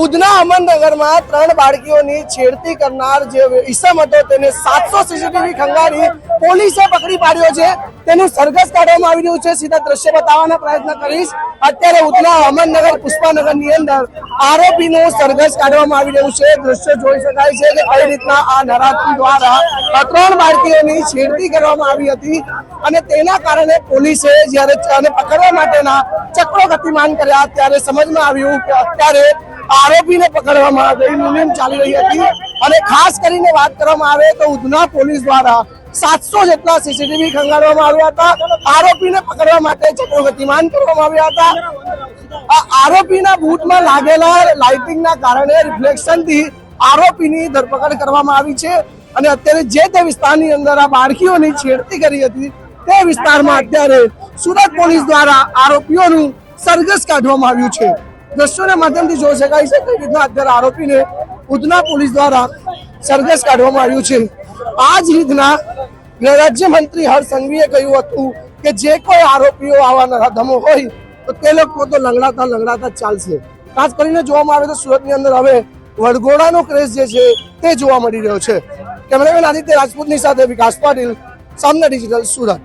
ઉધના અમરનગરમાં ત્રણ બાળકીઓની છેડતી કરનાર જે ઈસમ હતો તેને સાતસો સીસીટીવી ખંગારી પોલીસે પકડી પાડ્યો છે. તેનું સરઘસ કાઢવામાં આવી રહ્યું છે. સીધા દ્રશ્ય બતાવવાનો પ્રયત્ન કરીશ. અત્યારે ઉધના અમરનગર પુષ્પાનગરની અંદર આરોપીનું સરઘસ કાઢવામાં આવી રહ્યું છે. દ્રશ્ય જોઈ શકાય છે કે કઈ રીતના આ નરાત્રી દ્વારા ત્રણ બાળકીઓની છેડતી કરવામાં આવી હતી અને તેના કારણે પોલીસે જ્યારે પકડવા માટેના ચક્રો ગતિમાન કર્યા ત્યારે સમજમાં આવ્યું કે અત્યારે આરોપીને પકડવામાં આવી મુહિમ ચાલી રહી હતી. અને ખાસ કરીને વાત કરવામાં આવે તો ઉધના પોલીસ દ્વારા સાતસો જેટલા સીસીટીવી ખંગાળવામાં આવ્યા હતા. આરોપીને પકડવા માટે ચક્રો ગતિમાન કરવામાં આવ્યા હતા. આ આરોપીના બૂટમાં લાગેલા લાઇટિંગના કારણે રિફ્લેક્શનથી આરોપીની ધરપકડ કરવામાં આવી છે. અને અત્યારે જે તે વિસ્તારની અંદર આ બાળકીઓની છેડતી કરી હતી, તે વિસ્તારમાં અત્યારે સુરત પોલીસ દ્વારા આરોપીઓનું સરઘસ કાઢવામાં આવ્યું છે. દ્રશ્યોના માધ્યમથી જોઈ શકાય છે કઈ રીતના અત્યારે આરોપીને ઉધના પોલીસ દ્વારા સરઘસ કાઢવામાં આવ્યું છે. આ જ રીતના રાજ્યમંત્રી હર્ષ સંઘવીએ કહ્યું હતું કે જે કોઈ આરોપીઓ આવા નરાધમો હોય તો તે લોકો તો લંગડાતા લંગડાતા ચાલશે. ખાસ કરીને જોવામાં આવે તો સુરતની અંદર હવે વડગોડાનો ક્રેઝ જે છે તે જોવા મળી રહ્યો છે. કેમેરામેન આદિત્ય રાજપૂતની સાથે વિકાસ પાટીલ, સામના ડિજિટલ સુરત.